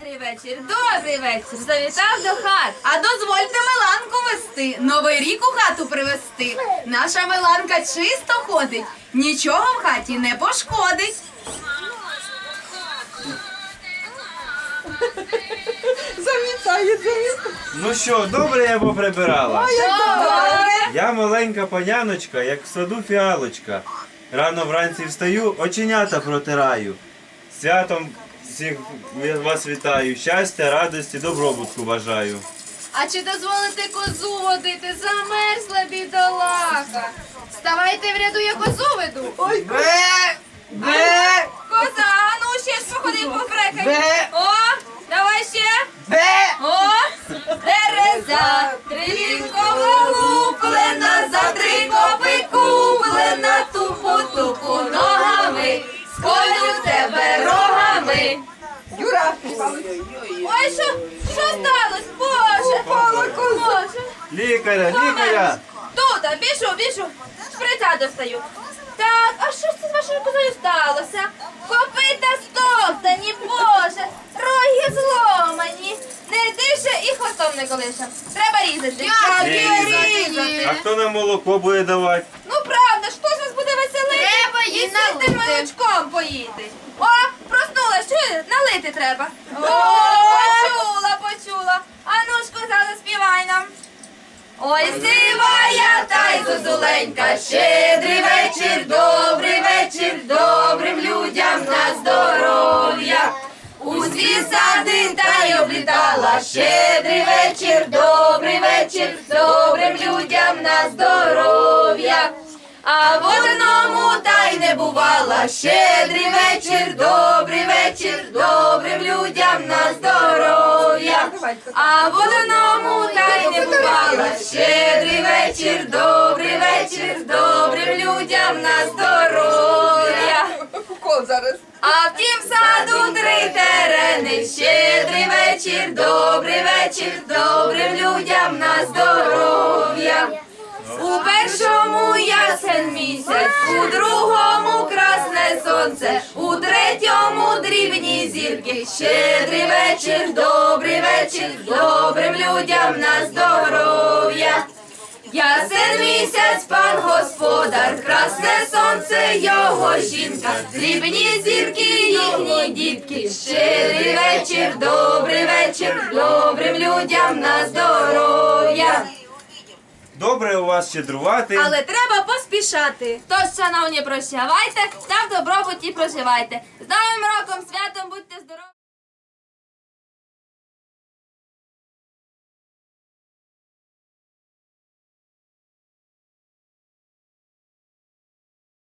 Щедрий вечір, добрий вечір. Завітав до хат. А дозвольте Миланку вести, новий рік у хату привезти. Наша Миланка чисто ходить, нічого в хаті не пошкодить. Замітає, замітає. Ну що, добре я поприбирала? Добре. Я маленька паняночка, як в саду фіалочка. Рано вранці встаю, оченята протираю. Святом всіх вас вітаю. Щастя, радості, добробутку бажаю. А чи дозволите козу водити? Замерзла бідолаха. Ставайте в ряду, я козу веду. Ой, Бе, бе, Коза, а ну ще ж походи пофрекай. Бе. О, давай ще. бе. О, дереза, трилінкова луплена, за три копи куплена, тупу тупу ногами, сколю тебе рогами. Ой, що, що сталося? Боже, Боже. Лікаря, лікаря! Тут, біжу, біжу. Шприца достаю. Так, а що ж це з вашою козою сталося? Копита стоптані, боже, роги зломані. Не дише і хвостом не колише. Треба різати. Як Різати. різати? А хто нам молоко буде давати? Ну правда, ж хто з вас буде веселити? Налити. молочком поїти. О, проснулась, чуєш? Налити треба. О, почула, почула. А ну ж, коза, заспівай нам. Ой, сивая та й зозуленька, щедрий вечір, добрий вечір, добрим людям на здоров'я. Усі сади та й облітала, щедрий вечір, добрий вечір, добрим людям на здоров'я. А в одному та й не бувала, щедрий вечір, добрий вечір, добрим людям на здоров'я. А в одному та й не бувала, щедрий вечір, добрий вечір, добрим людям на здоров'я. зараз. А в тім саду три терени, щедрий вечір, добрий вечір, добрим людям на здоров'я. У місяць, у другому красне сонце, у третьому дрібні зірки. Щедрий вечір, добрий вечір, добрим людям на здоров'я. Ясен місяць, пан господар, красне сонце його жінка, дрібні зірки, їхні дітки. Щедрий вечір, добрий вечір, добрим людям на здоров'я. Добре у вас щедрувати. Але треба поспішати. Тож, шановні, прощавайте та в добробуті проживайте. З Новим роком, святом